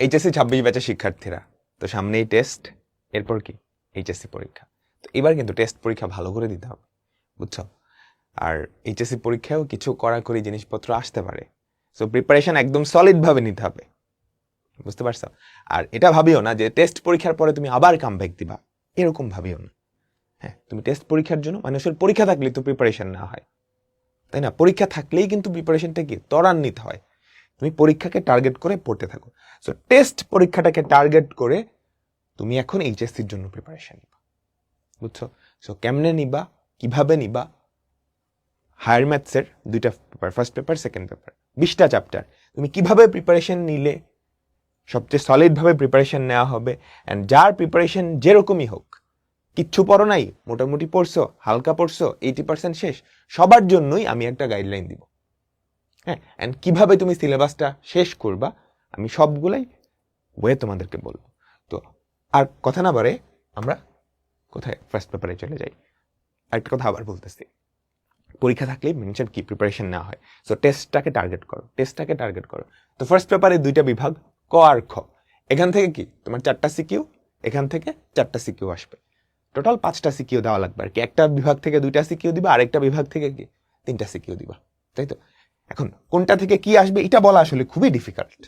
HSC ছাব্বিশ ব্যাচের শিক্ষার্থীরা। তো সামনেই টেস্ট এরপর কি? এইচএসসি পরীক্ষা। তো এবার কিন্তু টেস্ট পরীক্ষা ভালো করে দিতে হবে, বুঝছ? আর এইচএসসি পরীক্ষায়ও কিছু কড়াকড়ি জিনিসপত্র আসতে পারে। সো প্রিপারেশন একদম সলিডভাবে নিতে হবে, বুঝতে পারছ? আর এটা ভাবিও না যে টেস্ট পরীক্ষার পরে তুমি আবার কাম কামব্যাক দিবা, এরকম ভাবিও না। হ্যাঁ তুমি টেস্ট পরীক্ষার জন্য মানুষের পরীক্ষা থাকলে তো প্রিপারেশন না হয়। তাই না? পরীক্ষা থাকলেই কিন্তু প্রিপারেশনটা কি? ত্বরান্বিত হয়। তুমি পরীক্ষাকে টার্গেট করে পড়তে থাকো। সো টেস্ট পরীক্ষাটাকে টার্গেট করে তুমি এখন এইচএসসির জন্য প্রিপারেশন নিবা। বুঝছ? সো কেমনে নিবা? কীভাবে নিবা? হায়ার ম্যাথসের দুইটা paper first paper second paper বিশটা চ্যাপ্টার তুমি কীভাবে প্রিপারেশন নিলে? সবচেয়ে সলিডভাবে প্রিপারেশন নেওয়া হবে। অ্যান্ড যার প্রিপারেশন যেরকমই হোক, কিচ্ছু পড়ো নাই, মোটামুটি পড়ছো, হালকা পড়ছো এইটি পার্সেন্ট শেষ, সবার জন্যই আমি একটা গাইডলাইন দিব। হ্যাঁ অ্যান্ড কীভাবে তুমি সিলেবাসটা শেষ করবা, আমি সবগুলাই ওয়ে তোমাদেরকে বলব। তো আর কথা না বারে আমরা কোথায়? ফার্স্ট পেপারে চলে যাই। আরেকটা কথা আবার বলতেছি। পরীক্ষা থাকলে মেনশন কি? প্রিপারেশন না হয়। সো টেস্টটাকে টার্গেট করো। টেস্টটাকে টার্গেট করো। তো ফার্স্ট পেপারে দুইটা বিভাগ, ক আর খ। এখান থেকে কি? তোমার চারটা সিকিউ এখান থেকে চারটা সিকিউ আসবে। টোটাল পাঁচটা সিকিউ দেওয়া লাগবে। আর কি? একটা বিভাগ থেকে দুইটা সিকিউ দিবা, আরেকটা বিভাগ থেকে কি? তিনটা সিকিউ দিবা। তাই তো? এখন কোনটা থেকে কি আসবে এটা বলা আসলে খুবই ডিফিকাল্ট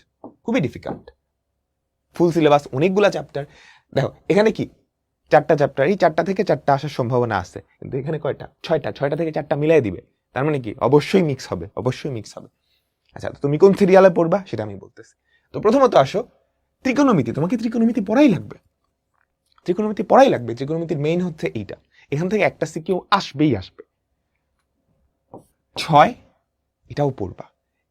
খুবই ডিফিকাল্ট ফুল সিলেবাস অনেকগুলা চ্যাপ্টার দেখো, এখানে কি? চারটা চ্যাপ্টার এই চারটা থেকে চারটা আসার সম্ভাবনা আছে। কিন্তু এখানে কয়টা? ছয়টা। ছয়টা থেকে চারটা মিলাই দিবে। তার মানে কি? অবশ্যই মিক্স হবে, অবশ্যই মিক্স হবে। আচ্ছা তুমি কোন সিরিয়ালে পড়বা সেটা আমি বলতেছি। তো প্রথমত আসো, ত্রিকোণমিতি। তোমাকে ত্রিকোণমিতি পড়াই লাগবে। ত্রিকোণমিতি পড়াই লাগবে। ত্রিকোণমিতির মেইন হচ্ছে এইটা। এখান থেকে একটা সিকিউ আসবেই আসবে। ছয় এটাও পড়বা।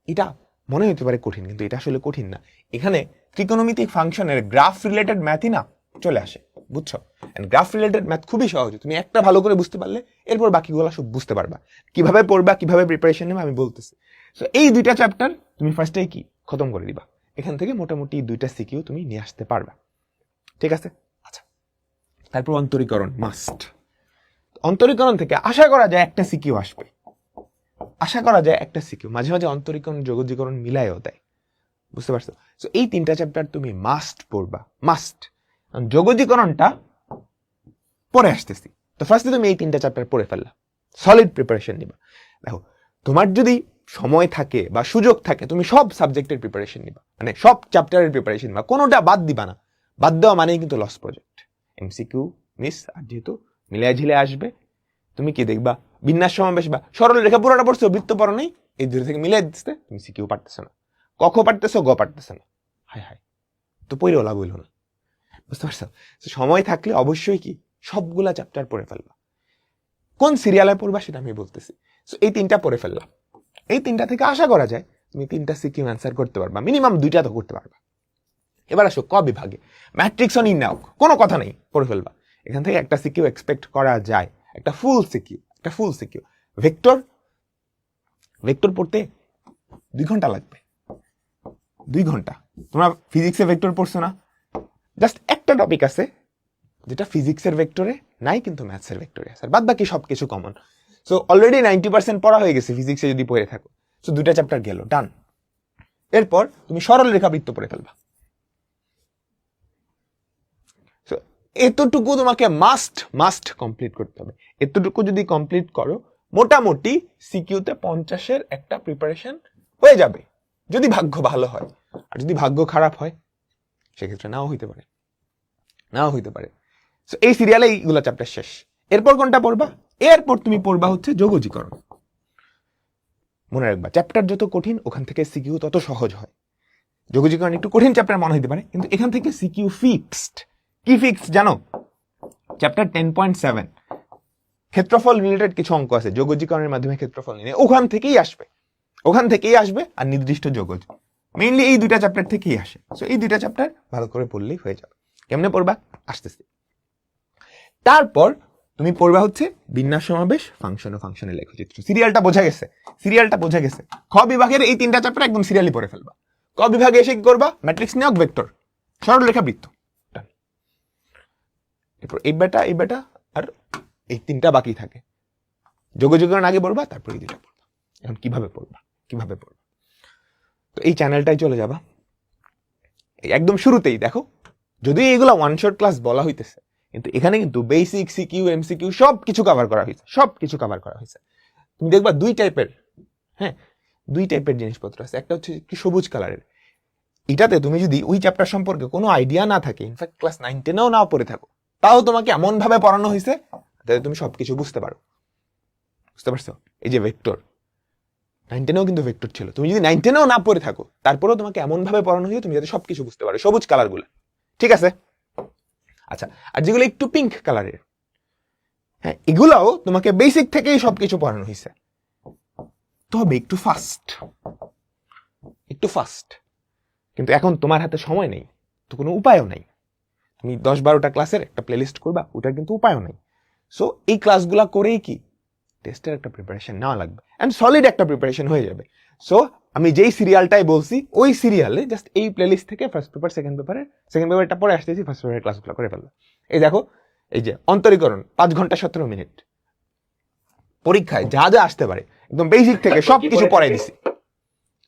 এটা মনে হতে পারে কঠিন, কিন্তু এটা আসলে কঠিন না। এখানে ত্রিকোণমিতিক ফাংশনের গ্রাফ রিলেটেড ম্যাথই না চলে আসে, বুঝছ? অ্যান্ড গ্রাফ রিলেটেড ম্যাথ খুবই সহজ, তুমি একটা ভালো করে বুঝতে পারলে এরপর বাকিগুলো সব বুঝতে পারবা। কীভাবে পড়বা, কীভাবে প্রিপারেশন নেবে, আমি বলতেছি। তো এই দুইটা চ্যাপ্টার তুমি ফার্স্টেই কি? খতম করে দিবা। এখান থেকে মোটামুটি দুইটা সিকিউ তুমি নিয়ে আসতে পারবা। ঠিক আছে? আচ্ছা। তারপর অন্তরীকরণ মাস্ট অন্তরীকরণ থেকে আশা করা যায় একটা সিকিউ আসবে। আশা করা যায় একটা সিকিউ মাঝে মাঝে অন্তরীকরণ যোগজীকরণ মিলাইও দেয়। বুঝতে পারছ? তো এই তিনটা চ্যাপ্টার তুমি মাস্ট পড়বা মাস্ট যোগজীকরণটা পরে আসতেছি। তো ফার্স্টে তুমি এই তিনটা চ্যাপ্টার পড়ে ফেললা। সলিড প্রিপারেশন নিবা। দেখো, তোমার যদি সময় থাকে বা সুযোগ থাকে, তুমি সব সাবজেক্টের প্রিপারেশন নিবা। মানে সব চ্যাপ্টারের প্রিপারেশন নিবা কোনোটা বাদ দিবা না। বাদ দেওয়া মানেই কিন্তু লস প্রজেক্ট এমসিকিউ মিস আর যেহেতু মিলিয়া ঝিলে আসবে, তুমি কি দেখবা? বিন্যাস সমাবেশ বা সরল রেখা পুরোটা পড়ছো, বৃত্ত পড়ো নেই? এই দুটো থেকে মিলিয়ে দিচ্ছে তুমি সিকিউ পারতেছো না। কখ পারতেছো, গ পারতেছো না। হায় হায়, তো পইরেও লাভ হইল না। বুঝতে পারছ? সময় থাকলে অবশ্যই কি, সবগুলা চ্যাপ্টার পড়ে ফেলবা। কোন সিরিয়ালে পড়বা সেটা আমি বলতেছি। সো এই তিনটা পড়ে ফেললাম। এই তিনটা থেকে আশা করা যায়, তুমি তিনটা সিকিউ অ্যান্সার করতে পারবা। মিনিমাম দুইটা তো করতে পারবা। এবার আসো ক বিভাগে। ম্যাট্রিক্স অন ইন কোনো কথা নেই, পড়ে ফেলবা। এখান থেকে একটা সিকিউ এক্সপেক্ট করা যায়। একটা ফুল সিকিউ একটা ফুল সিকিউ ভেক্টর ভেক্টর পড়তে দুই ঘণ্টা লাগবে। দুই ঘণ্টা। তোমরা ফিজিক্সে ভেক্টর পড়ছো না? জাস্ট একটা টপিক আছে, যেটা ফিজিক্সের ভেক্টরে নাই, কিন্তু ম্যাথসের ভেক্টরে আছে। বাদ বাকি সব কিছু common so already ninety percent পড়া হয়ে গেছে ফিজিক্সে যদি পড়ে থাকো। সো দুটা চ্যাপ্টার গেল ডান এরপর তুমি সরল রেখাবৃত্ত পড়ে ফেলবা। এতটুকু তোমাকে মাস্ট মাস্ট কমপ্লিট করতে হবে। এতটুকু যদি কমপ্লিট করো মোটামুটি সিকিউতে পঞ্চাশের একটা প্রিপারেশন হয়ে যাবে যদি ভাগ্য ভালো হয়। আর যদি ভাগ্য খারাপ হয় সেক্ষেত্রে নাও হইতে পারে। নাও হইতে পারে। So, এই সিরিয়ালে এইগুলো চ্যাপ্টার শেষ। এরপর কোনটা পড়বা? এরপর তুমি পড়বা হচ্ছে যোগজীকরণ। মনে রাখবা চ্যাপ্টার যত কঠিন ওখান থেকে সিকিউ তত সহজ হয়। যোগজীকরণ একটু কঠিন চ্যাপ্টার মনে হইতে পারে কিন্তু এখান থেকে সিকিউ ফিক্সড কি ফিক্স জানো? চ্যাপ্টার টেন পয়েন্ট সেভেন ক্ষেত্রফল রিলেটেড কিছু অঙ্ক আছে, যোগজীকরণের মাধ্যমে ক্ষেত্রফল নিয়ে। ওখান থেকেই আসবে। ওখান থেকেই আসবে আর নির্দিষ্ট যোগজ। মেইনলি এই দুইটা চ্যাপ্টার থেকেই আসে। সো এই দুইটা চ্যাপ্টার ভালো করে পড়লেই হয়ে যাবে। কেমনে পড়বা? আসতেছি। তারপর তুমি পড়বা হচ্ছে বিন্যাস সমাবেশ ফাংশন ও ফাংশনের লেখচিত্র। সিরিয়ালটা বোঝা গেছে। সিরিয়ালটা বোঝা গেছে। খ বিভাগের এই তিনটা চ্যাপ্টার একদম সিরিয়ালি পড়ে ফেলবা। ক বিভাগে এসে কি করবা? ম্যাট্রিক্স নিয়োগ ভেক্টর সরলরেখা বৃত্ত. এরপর এই বেটা এই বেটা আর এই তিনটা বাকি থাকে। যোগযোগের আগে পড়বা, তারপর এই দুটা পড়বা। এখন কীভাবে পড়বা? কীভাবে পড়বা? তো এই চ্যানেলটাই চলে যাবা। একদম শুরুতেই, দেখো, যদিও এগুলো ওয়ান শট ক্লাস বলা হইতেছে, কিন্তু এখানে কিন্তু বেসিক সিকিউ এমসিকিউ সব কিছু কভার করা হয়েছে সব কিছু কভার করা হয়েছে তুমি দেখবা দুই টাইপের হ্যাঁ দুই টাইপের জিনিসপত্র আছে। একটা হচ্ছে কি সবুজ কালারের এটাতে তুমি যদি ওই চ্যাপ্টার সম্পর্কে কোনো আইডিয়া না থাকে ইনফ্যাক্ট ক্লাস নাইন টেনেও নাও পড়ে থাকো। তাও তোমাকে এমন ভাবে পড়ানো হয়েছে যাতে তুমি সবকিছু বুঝতে পারো। বুঝতে পারছ? এই যে ভেক্টর নাইন টেনেও কিন্তু ভেক্টর ছিল। তুমি যদি নাইন টেনেও না পড়ে থাকো, তারপরেও তোমাকে এমন ভাবে পড়ানো হয়েছে, তুমি যাতে সবকিছু বুঝতে পারো। সবুজ কালারগুলো। ঠিক আছে? আচ্ছা আর যেগুলো একটু পিঙ্ক কালারের হ্যাঁ এগুলাও তোমাকে বেসিক থেকেই সবকিছু পড়ানো হয়েছে। তবে একটু ফাস্ট একটু ফাস্ট কিন্তু এখন তোমার হাতে সময় নেই, তো কোনো উপায়ও নেই। তুমি দশ বারোটা ক্লাসের একটা প্লেলিস্ট করবা ওটার কিন্তু উপায়ও নেই। সো এই ক্লাসগুলো করেই কি? টেস্টের একটা প্রিপারেশন নেওয়া লাগবে। অ্যান্ড সলিড একটা প্রিপারেশন হয়ে যাবে। সো আমি যেই সিরিয়ালটাই বলছি ওই সিরিয়ালে জাস্ট এই প্লেলিস্ট থেকে ফার্স্ট পেপার সেকেন্ড পেপারের সেকেন্ড পেপারটা পরে আসতেছি ফার্স্ট পেপারের ক্লাসগুলো করে ফেলব এই দেখো এই যে অন্তরীকরণ পাঁচ ঘণ্টা সতেরো মিনিট। পরীক্ষায় যা যা আসতে পারে একদম বেসিক থেকে সব কিছু পড়াই দিছি।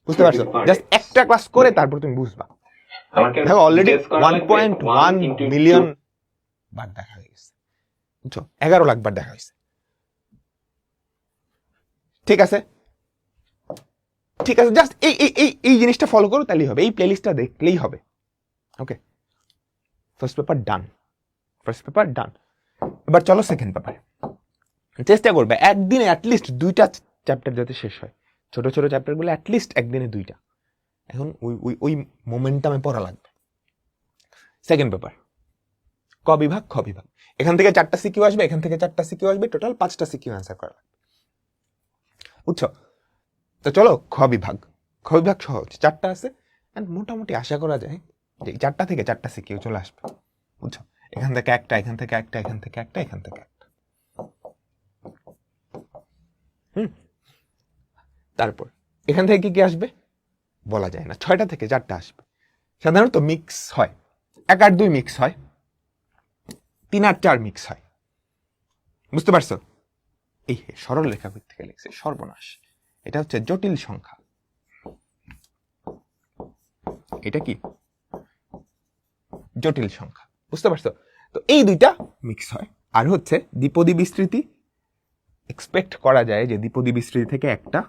বুঝতে পারছ? জাস্ট একটা ক্লাস করে তারপর তুমি বুঝবা। দেখো already one point one million বার দেখা হয়ে গেছে। বুঝছ? এগারো লাখ বার দেখা হয়েছে। ঠিক আছে? ঠিক আছে জাস্ট এই এই এই এই জিনিসটা ফলো করো তাহলেই হবে। এই প্লেলিস্টটা দেখলেই হবে। Okay first paper done first paper done এবার চলো সেকেন্ড পেপার চেষ্টা করবে একদিনে অ্যাটলিস্ট দুইটা চ্যাপ্টার যাতে শেষ হয়। ছোট ছোট চ্যাপ্টারগুলো অ্যাটলিস্ট একদিনে দুইটা। এখন ওই ওই ওই মোমেন্টামে পড়া লাগবে। সেকেন্ড পেপার ক বিভাগ, খ বিভাগ। এখান থেকে চারটা সিকিউ আসবে, এখান থেকে চারটা সিকিউ আসবে টোটাল পাঁচটা সিকিউ অ্যান্সার করা লাগবে। বুঝছ? তো চলো, খ বিভাগ। খ বিভাগ সহজ। চারটা আছে অ্যান্ড মোটামুটি আশা করা যায় যে চারটা থেকে চারটা সিকিউ চলে আসবে। বুঝছ? এখান থেকে একটা, এখান থেকে একটা, এখান থেকে একটা, এখান থেকে একটা। হুম? তারপর, এখান থেকে কি কি আসবে? বলা যায় না। ছয়টা থেকে চারটা আসবে। সাধারণত মিক্স হয়। এক আর দুই মিক্স হয়। তিন আর চার মিক্স হয়। বুঝতে পারছ? এই সরল রেখা থেকে লিখছে, সর্বনাশ। এটা হচ্ছে জটিল সংখ্যা। এটা কি? জটিল সংখ্যা। বুঝতে পারছ? তো এই দুইটা মিক্স হয়। আর হচ্ছে দ্বিপদী বিস্তৃতি এক্সপেক্ট করা যায় যে দ্বিপদী বিস্তৃতি থেকে একটা,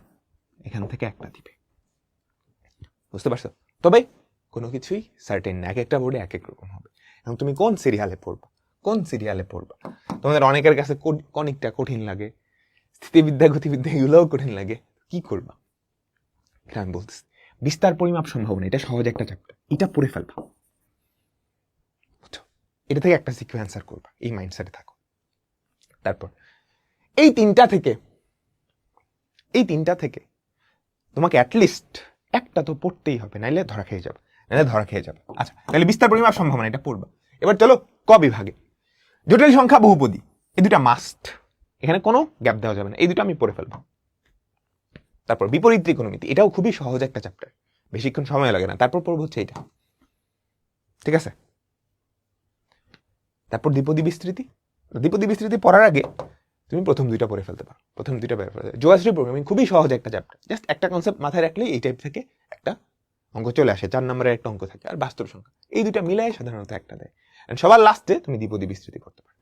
এখান থেকে একটা দিবে। বুঝতে পারছ? তবে কোনো কিছুই সার্টেন না, এক একটা বোর্ডে এক এক রকম হবে। এবং তুমি কোন সিরিয়ালে পড়বা? কোন সিরিয়ালে পড়বা? তোমাদের অনেকের কাছে কনিকটা কঠিন লাগে। স্থিতিবিদ্যা, গতিবিদ্যা এগুলোও কঠিন লাগে। কি করবা? এটা আমি বলতেছি। বিস্তার পরিমাপ সম্ভাবনা এটা সহজ একটা চ্যাপ্টার এটা পড়ে ফেলবা। এটা থেকে একটা সিকিউ অ্যান্সার করবা, এই মাইন্ডসেটে থাকো। তারপর, এই তিনটা থেকে, এই তিনটা থেকে তোমাকে অ্যাটলিস্ট একটা তো পড়তেই হবে, নাইলে ধরা খেয়ে যাবে, নাইলে ধরা খেয়ে যাবে। আচ্ছা তাহলে বিস্তার পরিমাপ সম্ভাবনা এটা পড়বা। এবার চলো ক বিভাগে। জটিল সংখ্যা বহুপদী এই দুটা মাস্ট এখানে কোনো গ্যাপ দেওয়া যাবে না, এই দুটো আমি পড়ে ফেলব। তারপর বিপরীত ত্রিকোণমিতি, এটাও খুবই সহজ একটা চ্যাপ্টার বেশিক্ষণ সময় লাগে না, তারপর পড়ব হচ্ছে এটা। ঠিক আছে? তারপর দ্বিপদী বিস্তৃতি দ্বিপদী বিস্তৃতি পড়ার আগে তুমি প্রথম দুইটা পড়ে ফেলতে পারো। প্রথম দুইটা পড়ে ফেলতে জোয়াশ্রী প্রোগ্রামিং খুবই সহজ একটা চ্যাপ্টার জাস্ট একটা কনসেপ্ট মাথায় রাখলেই এই টাইপ থেকে একটা অঙ্ক চলে আসে, চার নম্বরের একটা অঙ্ক থাকে, আর বাস্তব সংখ্যা। এই দুইটা মিলাই সাধারণত একটা দেয়। And সবার লাস্টে তুমি দ্বিপদী বিস্তৃতি করতে পারো।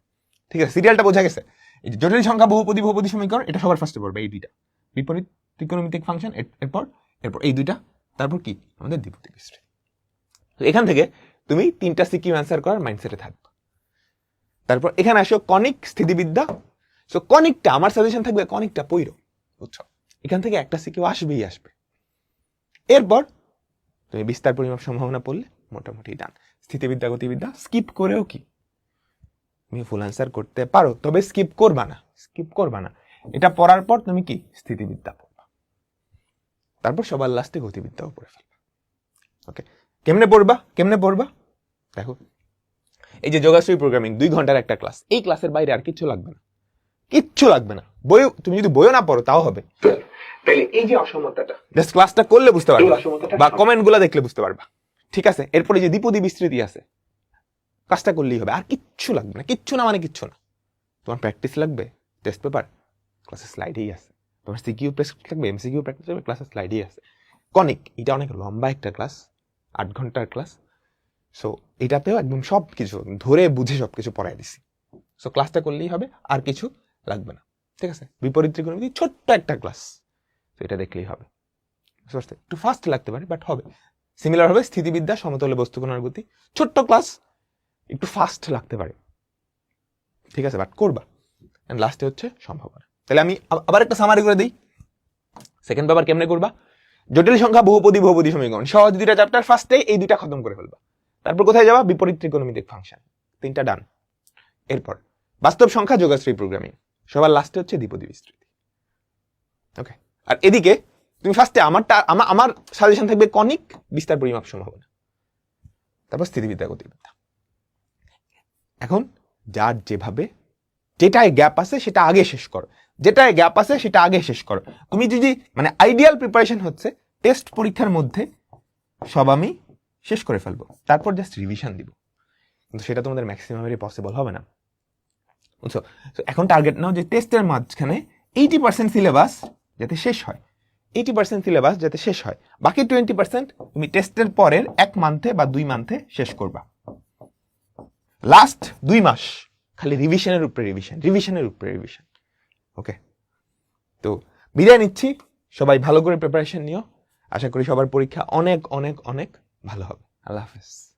ঠিক আছে সিরিয়ালটা বোঝা গেছে? এই জটিল সংখ্যা, বহুপদী বহুপদী সমীকরণ, এটা সবার ফার্স্টে পড়বে, এই দুইটা। বিপরীত ত্রিকোণমিতিক ফাংশন এরপর এরপর এই দুইটা, তারপর কি? আমাদের দ্বিপদী বিস্তৃতি। তো এখান থেকে তুমি তিনটা সিকিউ অ্যান্সার করার মাইন্ডসেটে থাকবে। তারপর এখানে আসো কনিক স্থিতিবিদ্যা সো কনিকটা, আমার সাজেশন থাকবে কনিকটা পইরো বুঝছ? এখান থেকে একটা সিকিউ আসবেই আসবে। এরপর, তুমি বিস্তার পরিমাপ সম্ভাবনা পড়লে, মোটামুটি ডান স্থিতিবিদ্যা, গতিবিদ্যা স্কিপ করেও কি? তুমি ফুল অ্যান্সার করতে পারো, তবে স্কিপ করবা না স্কিপ করবা না। এটা পড়ার পর তুমি কি? স্থিতিবিদ্যা পড়বা। তারপর সবার লাস্টে গতিবিদ্যাও পড়ে ফেলবা। ওকে কেমনে পড়বা? কেমনে পড়বা? দেখো। এই যে যোগাশ্রী প্রোগ্রামিং দুই ঘণ্টার একটা ক্লাস এই ক্লাসের বাইরে আর কিচ্ছু লাগবে না। কিচ্ছু লাগবে না। বই তুমি যদি বইও না পড়ো তাও হবে। তাহলে এই যে অসমতাটা। জাস্ট ক্লাসটা করলে বুঝতে পারবা। বা কমেন্টগুলা দেখলে বুঝতে পারবা। ঠিক আছে? এরপরে যে দ্বিপদী বিস্তৃতি আছে কাজটা করলেই হবে। আর কিচ্ছু লাগবে না। কিচ্ছু না মানে কিচ্ছু না। তোমার প্র্যাকটিস লাগবে টেস্ট পেপার ক্লাসের স্লাইডেই আছে। তোমার সিকিউ প্র্যাকটিস লাগবে এমসিকিউ প্র্যাকটিস লাগবে ক্লাসের স্লাইডেই আছে। কনিক এটা অনেক লম্বা একটা ক্লাস আট ঘণ্টার ক্লাস সো এটাতেও একদম সব কিছু ধরে বুঝে সব কিছু পড়াই দিছি। সো ক্লাসটা করলেই হবে। আর কিছু লাগবে না। ঠিক আছে? বিপরীত ত্রিকোণমিতি ছোট্ট একটা ক্লাস তো এটা দেখলেই হবে। বুঝতে একটু ফাস্ট লাগতে পারে বাট হবে। সিমিলার হবে স্থিতিবিদ্যা, সমতলে বস্তু কোণার গতি। ছোট্ট ক্লাস একটু ফাস্ট লাগতে পারে। ঠিক আছে? বাট করবা। অ্যান্ড লাস্টে হচ্ছে সম্ভাবনা। তাহলে আমি আবার একটা সামারি করে দিই। সেকেন্ড পেপার কেমনে করবা? জটিল সংখ্যা, বহুপদী বহুপদী সমীকরণ। সহজ দুইটা চ্যাপ্টার ফার্স্টে এই দুইটা খতম করে ফেলবা। তারপর কোথায় যাবা? বিপরীত ত্রিকোণমিতিক ফাংশন তিনটা ডান এরপর, বাস্তব সংখ্যা যোগাশ্রী প্রোগ্রামিং সবার লাস্টে হচ্ছে দ্বিপদী বিস্তৃতি। ওকে আর এদিকে, তুমি ফার্স্টে আমারটা আমার আমার সাজেশন থাকবে কনিক বিস্তার পরিমাপ সম্ভাবনা। তারপর স্থিতিবিদ্যা গতিবিদ্যা। এখন, যার যেভাবে যেটায় গ্যাপ আছে, সেটা আগে শেষ করো। যেটায় গ্যাপ আছে, সেটা আগে শেষ করো। তুমি যদি মানে আইডিয়াল প্রিপারেশন হচ্ছে টেস্ট পরীক্ষার মধ্যে সব আমি শেষ করে ফেলব। তারপর জাস্ট রিভিশন দিব। কিন্তু সেটা তোমাদের ম্যাক্সিমামেরই পসিবল হবে না। বুঝছ? এখন টার্গেট নাও যে টেস্টের মাঝখানে এইটি পার্সেন্ট সিলেবাস যাতে শেষ হয়। এইটি পার্সেন্ট সিলেবাস যাতে শেষ হয়। বাকি টোয়েন্টি পার্সেন্ট তুমি টেস্টের পরের এক মান্থে বা দুই মান্থে শেষ করবা। লাস্ট দুই মাস, খালি রিভিশনের উপরে রিভিশন রিভিশনের উপরে রিভিশন ওকে তো বিদায় নিচ্ছি। সবাই ভালো করে প্রিপারেশন নিও। আশা করি সবার পরীক্ষা অনেক অনেক অনেক ভালো হবে। আল্লাহ হাফেজ।